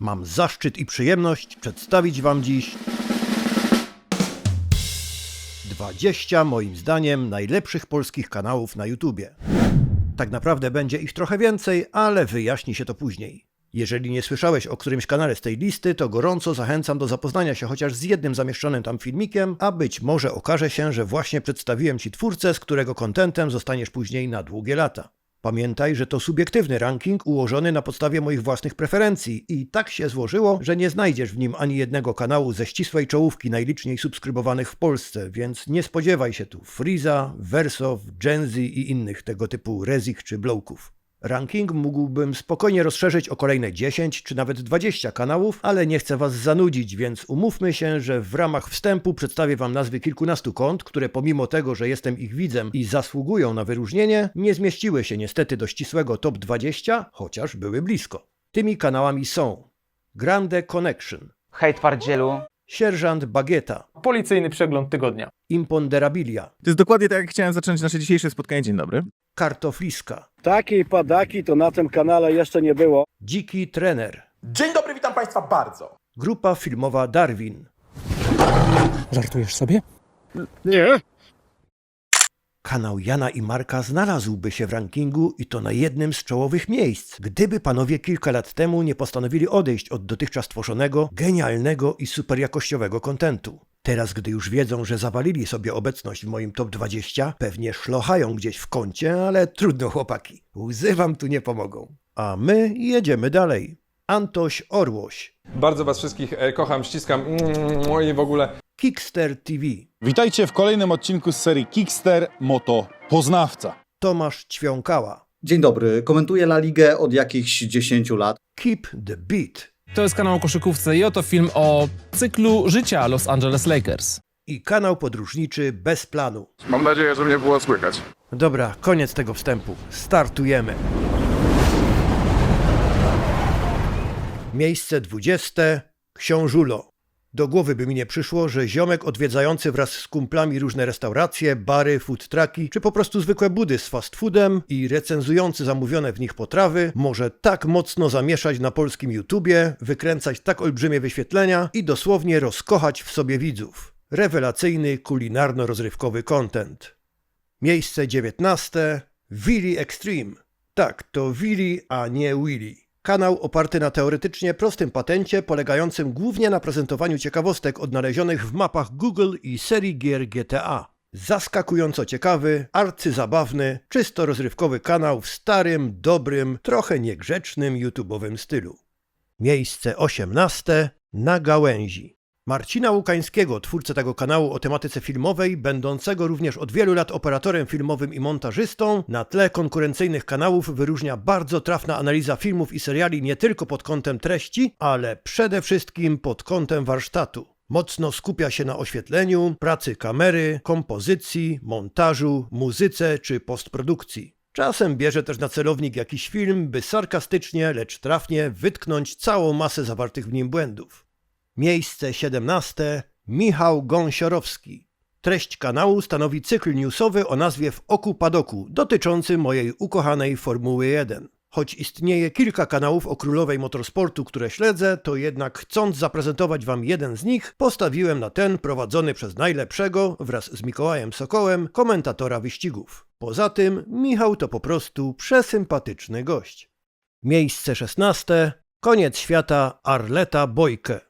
Mam zaszczyt i przyjemność przedstawić Wam dziś 20 moim zdaniem najlepszych polskich kanałów na YouTubie. Tak naprawdę będzie ich trochę więcej, ale wyjaśni się to później. Jeżeli nie słyszałeś o którymś kanale z tej listy, to gorąco zachęcam do zapoznania się chociaż z jednym zamieszczonym tam filmikiem, a być może okaże się, że właśnie przedstawiłem Ci twórcę, z którego kontentem zostaniesz później na długie lata. Pamiętaj, że to subiektywny ranking ułożony na podstawie moich własnych preferencji i tak się złożyło, że nie znajdziesz w nim ani jednego kanału ze ścisłej czołówki najliczniej subskrybowanych w Polsce, więc nie spodziewaj się tu Freeza, Versow, Genzy i innych tego typu rezik czy blowków. Ranking mógłbym spokojnie rozszerzyć o kolejne 10 czy nawet 20 kanałów, ale nie chcę Was zanudzić, więc umówmy się, że w ramach wstępu przedstawię Wam nazwy kilkunastu kont, które pomimo tego, że jestem ich widzem i zasługują na wyróżnienie, nie zmieściły się niestety do ścisłego top 20, chociaż były blisko. Tymi kanałami są Grande Connection, Hej twardzielu. Sierżant Bagieta, Policyjny przegląd tygodnia. Imponderabilia, To jest dokładnie tak, jak chciałem zacząć nasze dzisiejsze spotkanie. Dzień dobry. Kartofliska, Takiej padaki to na tym kanale jeszcze nie było. Dziki Trener, Dzień dobry, witam Państwa bardzo. Grupa filmowa Darwin, Żartujesz sobie? Kanał Jana i Marka znalazłby się w rankingu i to na jednym z czołowych miejsc, gdyby panowie kilka lat temu nie postanowili odejść od dotychczas tworzonego, genialnego i superjakościowego kontentu. Teraz, gdy już wiedzą, że zawalili sobie obecność w moim top 20, pewnie szlochają gdzieś w kącie, ale trudno chłopaki. Łzy wam tu nie pomogą. A my jedziemy dalej. Antoś Orłoś, Bardzo Was wszystkich e, kocham, ściskam i w ogóle. Kickster TV, Witajcie w kolejnym odcinku z serii Kickster Moto Poznawca. Tomasz Ćwiąkała, Dzień dobry, komentuję La Ligę od jakichś 10 lat. Keep the Beat To jest kanał o koszykówce i oto film o cyklu życia Los Angeles Lakers. i kanał podróżniczy Bez Planu. Mam nadzieję, że mnie było słychać. Dobra, koniec tego wstępu. Startujemy. Miejsce 20. Książulo. Do głowy by mi nie przyszło, że ziomek odwiedzający wraz z kumplami różne restauracje, bary, food trucki, czy po prostu zwykłe budy z fast foodem i recenzujący zamówione w nich potrawy może tak mocno zamieszać na polskim YouTubie, wykręcać tak olbrzymie wyświetlenia i dosłownie rozkochać w sobie widzów. Rewelacyjny, kulinarno-rozrywkowy content. Miejsce 19. Willy Extreme. Tak, to Willy, a nie Willy. Kanał oparty na teoretycznie prostym patencie, polegającym głównie na prezentowaniu ciekawostek odnalezionych w mapach Google i serii gier GTA. Zaskakująco ciekawy, arcyzabawny, czysto rozrywkowy kanał w starym, dobrym, trochę niegrzecznym YouTube'owym stylu. Miejsce 18. Na gałęzi. Marcina Łukańskiego, twórcę tego kanału o tematyce filmowej, będącego również od wielu lat operatorem filmowym i montażystą, na tle konkurencyjnych kanałów wyróżnia bardzo trafna analiza filmów i seriali nie tylko pod kątem treści, ale przede wszystkim pod kątem warsztatu. Mocno skupia się na oświetleniu, pracy kamery, kompozycji, montażu, muzyce czy postprodukcji. Czasem bierze też na celownik jakiś film, by sarkastycznie, lecz trafnie wytknąć całą masę zawartych w nim błędów. Miejsce 17. Michał Gąsiorowski. Treść kanału stanowi cykl newsowy o nazwie W oku padoku, dotyczący mojej ukochanej Formuły 1. Choć istnieje kilka kanałów o królowej motorsportu, które śledzę, to jednak chcąc zaprezentować wam jeden z nich, postawiłem na ten prowadzony przez najlepszego, wraz z Mikołajem Sokołem, komentatora wyścigów. Poza tym, Michał to po prostu przesympatyczny gość. Miejsce 16. Koniec świata Arleta Bojke.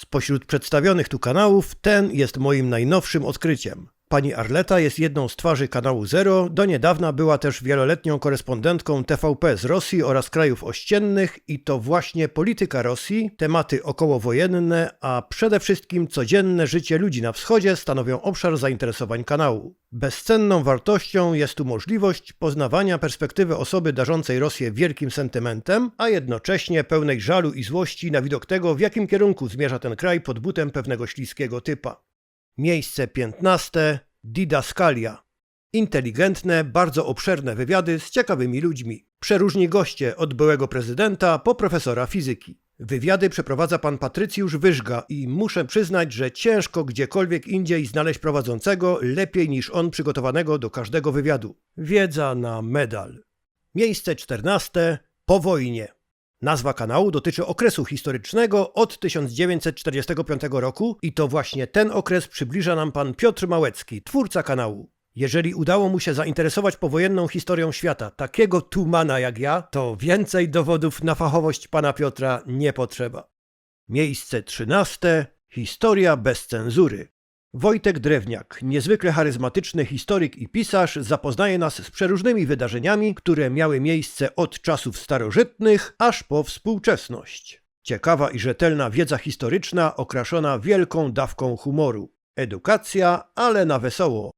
Spośród przedstawionych tu kanałów, ten jest moim najnowszym odkryciem. Pani Arleta jest jedną z twarzy kanału Zero, do niedawna była też wieloletnią korespondentką TVP z Rosji oraz krajów ościennych i to właśnie polityka Rosji, tematy okołowojenne, a przede wszystkim codzienne życie ludzi na wschodzie stanowią obszar zainteresowań kanału. Bezcenną wartością jest tu możliwość poznawania perspektywy osoby darzącej Rosję wielkim sentymentem, a jednocześnie pełnej żalu i złości na widok tego, w jakim kierunku zmierza ten kraj pod butem pewnego śliskiego typa. Miejsce 15. Didaskalia. Inteligentne, bardzo obszerne wywiady z ciekawymi ludźmi. Przeróżni goście od byłego prezydenta po profesora fizyki. Wywiady przeprowadza pan Patrycjusz Wyżga i muszę przyznać, że ciężko gdziekolwiek indziej znaleźć prowadzącego lepiej niż on przygotowanego do każdego wywiadu. Wiedza na medal. Miejsce 14. Po wojnie. Nazwa kanału dotyczy okresu historycznego od 1945 roku i to właśnie ten okres przybliża nam pan Piotr Małecki, twórca kanału. Jeżeli udało mu się zainteresować powojenną historią świata takiego tumana jak ja, to więcej dowodów na fachowość pana Piotra nie potrzeba. Miejsce trzynaste. Historia bez cenzury. Wojtek Drewniak, niezwykle charyzmatyczny historyk i pisarz, zapoznaje nas z przeróżnymi wydarzeniami, które miały miejsce od czasów starożytnych aż po współczesność. Ciekawa i rzetelna wiedza historyczna okraszona wielką dawką humoru. Edukacja, ale na wesoło.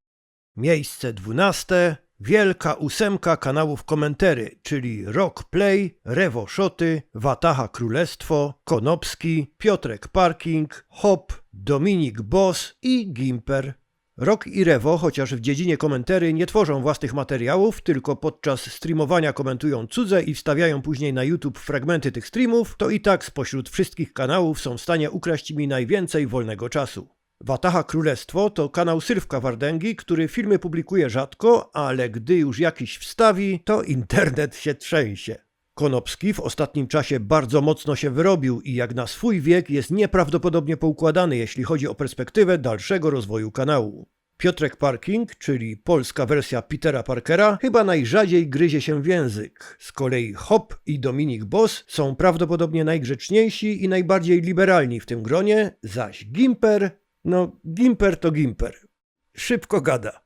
Miejsce dwunaste. Wielka ósemka kanałów komentery, czyli Rock Play, Rewo Szoty, Wataha Królestwo, Konopski, Piotrek Parking, Hop, Dominik Boss i Gimper. Rock i Rewo, chociaż w dziedzinie komentery nie tworzą własnych materiałów, tylko podczas streamowania komentują cudze i wstawiają później na YouTube fragmenty tych streamów, to i tak spośród wszystkich kanałów są w stanie ukraść mi najwięcej wolnego czasu. Wataha Królestwo to kanał Syrwka Wardęgi, który filmy publikuje rzadko, ale gdy już jakiś wstawi, to internet się trzęsie. Konopski w ostatnim czasie bardzo mocno się wyrobił i jak na swój wiek jest nieprawdopodobnie poukładany, jeśli chodzi o perspektywę dalszego rozwoju kanału. Piotrek Parking, czyli polska wersja Petera Parkera, chyba najrzadziej gryzie się w język. Z kolei Hop i Dominik Boss są prawdopodobnie najgrzeczniejsi i najbardziej liberalni w tym gronie, zaś Gimper no, Gimper to Gimper. Szybko gada.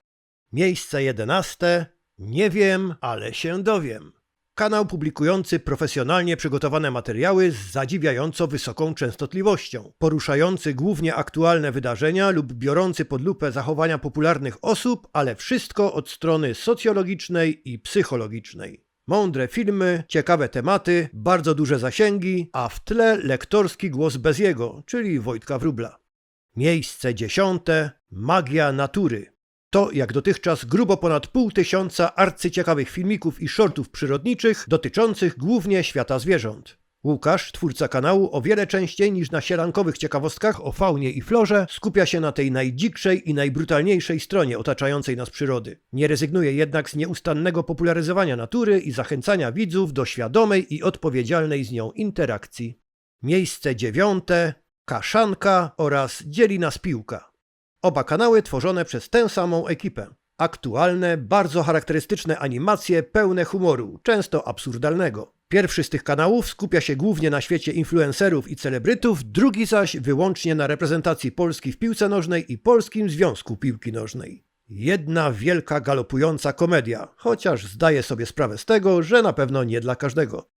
Miejsce jedenaste. Nie wiem, ale się dowiem. Kanał publikujący profesjonalnie przygotowane materiały z zadziwiająco wysoką częstotliwością, poruszający głównie aktualne wydarzenia lub biorący pod lupę zachowania popularnych osób, ale wszystko od strony socjologicznej i psychologicznej. Mądre filmy, ciekawe tematy, bardzo duże zasięgi, a w tle lektorski głos bez jego, czyli Wojtka Wróbla. Miejsce dziesiąte. Magia natury. To, jak dotychczas, grubo ponad pół tysiąca arcyciekawych filmików i shortów przyrodniczych dotyczących głównie świata zwierząt. Łukasz, twórca kanału, o wiele częściej niż na sielankowych ciekawostkach o faunie i florze, skupia się na tej najdzikszej i najbrutalniejszej stronie otaczającej nas przyrody. Nie rezygnuje jednak z nieustannego popularyzowania natury i zachęcania widzów do świadomej i odpowiedzialnej z nią interakcji. Miejsce dziewiąte. Kaszanka oraz Dzieli nas piłka. Oba kanały tworzone przez tę samą ekipę. Aktualne, bardzo charakterystyczne animacje pełne humoru, często absurdalnego. Pierwszy z tych kanałów skupia się głównie na świecie influencerów i celebrytów, drugi zaś wyłącznie na reprezentacji Polski w piłce nożnej i Polskim Związku Piłki Nożnej. Jedna wielka galopująca komedia, chociaż zdaję sobie sprawę z tego, że na pewno nie dla każdego.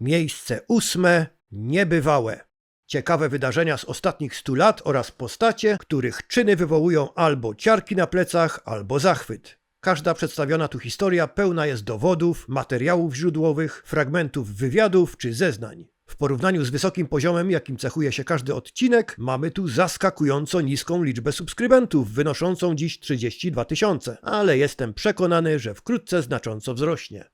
Miejsce ósme niebywałe. Ciekawe wydarzenia z ostatnich stu lat oraz postacie, których czyny wywołują albo ciarki na plecach, albo zachwyt. Każda przedstawiona tu historia pełna jest dowodów, materiałów źródłowych, fragmentów wywiadów czy zeznań. W porównaniu z wysokim poziomem, jakim cechuje się każdy odcinek, mamy tu zaskakująco niską liczbę subskrybentów, wynoszącą dziś 32 tysiące, ale jestem przekonany, że wkrótce znacząco wzrośnie.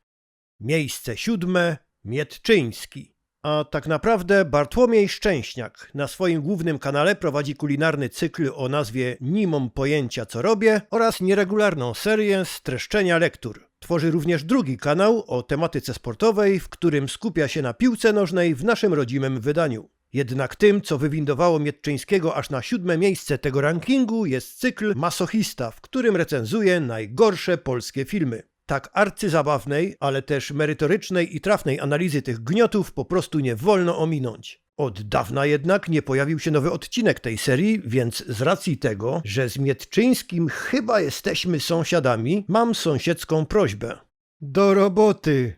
Miejsce siódme Mietczyński. A tak naprawdę Bartłomiej Szczęśniak na swoim głównym kanale prowadzi kulinarny cykl o nazwie Nie mam pojęcia co robię oraz nieregularną serię streszczenia lektur. Tworzy również drugi kanał o tematyce sportowej, w którym skupia się na piłce nożnej w naszym rodzimym wydaniu. Jednak tym, co wywindowało Mietczyńskiego aż na siódme miejsce tego rankingu jest cykl Masochista, w którym recenzuje najgorsze polskie filmy. Tak arcyzabawnej, ale też merytorycznej i trafnej analizy tych gniotów po prostu nie wolno ominąć. Od dawna jednak nie pojawił się nowy odcinek tej serii, więc z racji tego, że z Mietczyńskim chyba jesteśmy sąsiadami, mam sąsiedzką prośbę. Do roboty!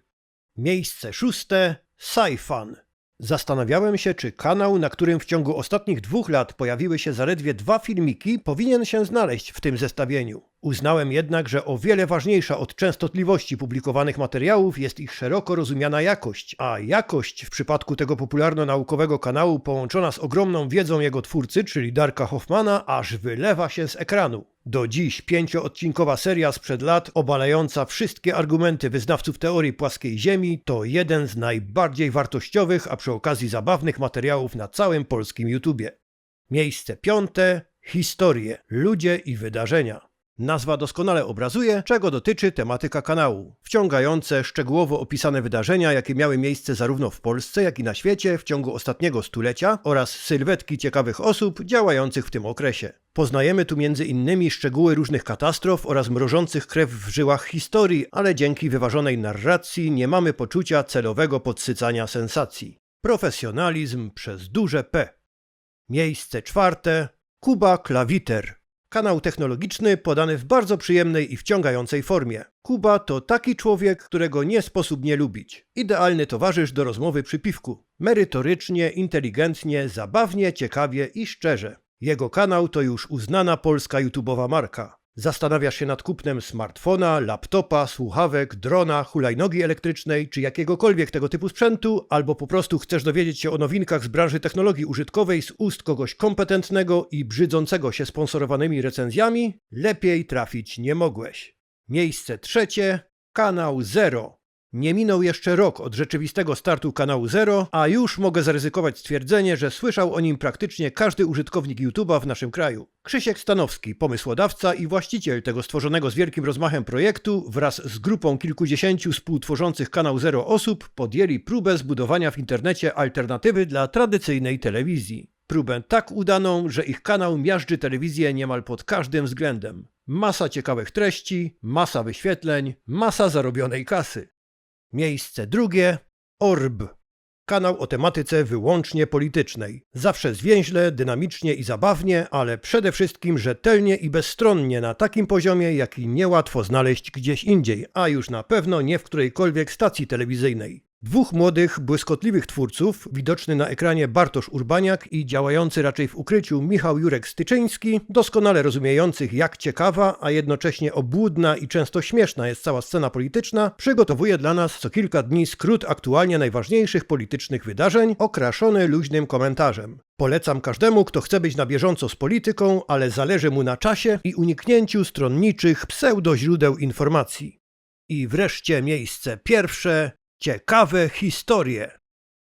Miejsce szóste Saifan. Zastanawiałem się, czy kanał, na którym w ciągu ostatnich dwóch lat pojawiły się zaledwie dwa filmiki, powinien się znaleźć w tym zestawieniu. Uznałem jednak, że o wiele ważniejsza od częstotliwości publikowanych materiałów jest ich szeroko rozumiana jakość, a jakość w przypadku tego popularno-naukowego kanału połączona z ogromną wiedzą jego twórcy, czyli Darka Hoffmana, aż wylewa się z ekranu. Do dziś pięcioodcinkowa seria sprzed lat, obalająca wszystkie argumenty wyznawców teorii płaskiej Ziemi, to jeden z najbardziej wartościowych, a przy okazji zabawnych materiałów na całym polskim YouTubie. Miejsce piąte. Historie, ludzie i wydarzenia. Nazwa doskonale obrazuje, czego dotyczy tematyka kanału. Wciągające, szczegółowo opisane wydarzenia, jakie miały miejsce zarówno w Polsce, jak i na świecie w ciągu ostatniego stulecia oraz sylwetki ciekawych osób działających w tym okresie. Poznajemy tu między innymi szczegóły różnych katastrof oraz mrożących krew w żyłach historii, ale dzięki wyważonej narracji nie mamy poczucia celowego podsycania sensacji. Profesjonalizm przez duże P. Miejsce czwarte. Kuba Klawiter. Kanał technologiczny podany w bardzo przyjemnej i wciągającej formie. Kuba to taki człowiek, którego nie sposób nie lubić. Idealny towarzysz do rozmowy przy piwku. Merytorycznie, inteligentnie, zabawnie, ciekawie i szczerze. Jego kanał to już uznana polska YouTubeowa marka. Zastanawiasz się nad kupnem smartfona, laptopa, słuchawek, drona, hulajnogi elektrycznej czy jakiegokolwiek tego typu sprzętu, albo po prostu chcesz dowiedzieć się o nowinkach z branży technologii użytkowej z ust kogoś kompetentnego i brzydzącego się sponsorowanymi recenzjami? Lepiej trafić nie mogłeś. Miejsce trzecie kanał Zero. Nie minął jeszcze rok od rzeczywistego startu kanału Zero, a już mogę zaryzykować stwierdzenie, że słyszał o nim praktycznie każdy użytkownik YouTube'a w naszym kraju. Krzysiek Stanowski, pomysłodawca i właściciel tego stworzonego z wielkim rozmachem projektu, wraz z grupą kilkudziesięciu współtworzących kanał Zero osób, podjęli próbę zbudowania w internecie alternatywy dla tradycyjnej telewizji. Próbę tak udaną, że ich kanał miażdży telewizję niemal pod każdym względem. Masa ciekawych treści, masa wyświetleń, masa zarobionej kasy. Miejsce drugie Orb. Kanał o tematyce wyłącznie politycznej. Zawsze zwięźle, dynamicznie i zabawnie, ale przede wszystkim rzetelnie i bezstronnie na takim poziomie, jaki niełatwo znaleźć gdzieś indziej, a już na pewno nie w którejkolwiek stacji telewizyjnej. Dwóch młodych, błyskotliwych twórców, widoczny na ekranie Bartosz Urbaniak i działający raczej w ukryciu Michał Jurek Styczyński, doskonale rozumiejących jak ciekawa, a jednocześnie obłudna i często śmieszna jest cała scena polityczna, przygotowuje dla nas co kilka dni skrót aktualnie najważniejszych politycznych wydarzeń, okraszony luźnym komentarzem. Polecam każdemu, kto chce być na bieżąco z polityką, ale zależy mu na czasie i uniknięciu stronniczych pseudoźródeł informacji. I wreszcie miejsce pierwsze Ciekawe historie.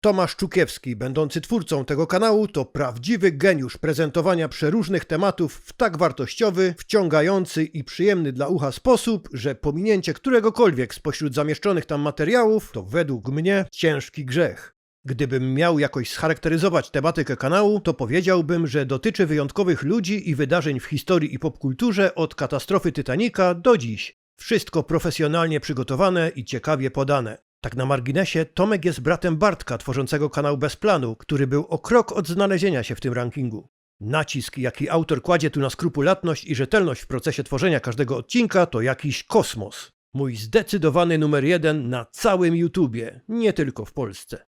Tomasz Czukiewski, będący twórcą tego kanału, to prawdziwy geniusz prezentowania przeróżnych tematów w tak wartościowy, wciągający i przyjemny dla ucha sposób, że pominięcie któregokolwiek spośród zamieszczonych tam materiałów to według mnie ciężki grzech. Gdybym miał jakoś scharakteryzować tematykę kanału, to powiedziałbym, że dotyczy wyjątkowych ludzi i wydarzeń w historii i popkulturze od katastrofy Titanica do dziś. Wszystko profesjonalnie przygotowane i ciekawie podane. Tak na marginesie, Tomek jest bratem Bartka, tworzącego kanał Bez Planu, który był o krok od znalezienia się w tym rankingu. Nacisk, jaki autor kładzie tu na skrupulatność i rzetelność w procesie tworzenia każdego odcinka, to jakiś kosmos. Mój zdecydowany numer jeden na całym YouTubie, nie tylko w Polsce.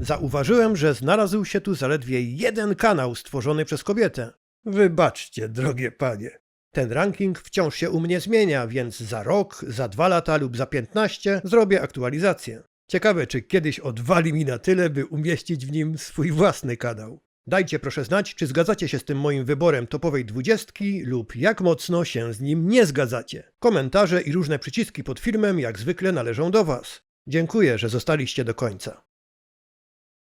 Zauważyłem, że znalazł się tu zaledwie jeden kanał stworzony przez kobietę. Wybaczcie, drogie panie. Ten ranking wciąż się u mnie zmienia, więc za rok, za dwa lata lub za piętnaście zrobię aktualizację. Ciekawe, czy kiedyś odwali mi na tyle, by umieścić w nim swój własny kanał. Dajcie proszę znać, czy zgadzacie się z tym moim wyborem topowej dwudziestki lub jak mocno się z nim nie zgadzacie. Komentarze i różne przyciski pod filmem jak zwykle należą do Was. Dziękuję, że zostaliście do końca.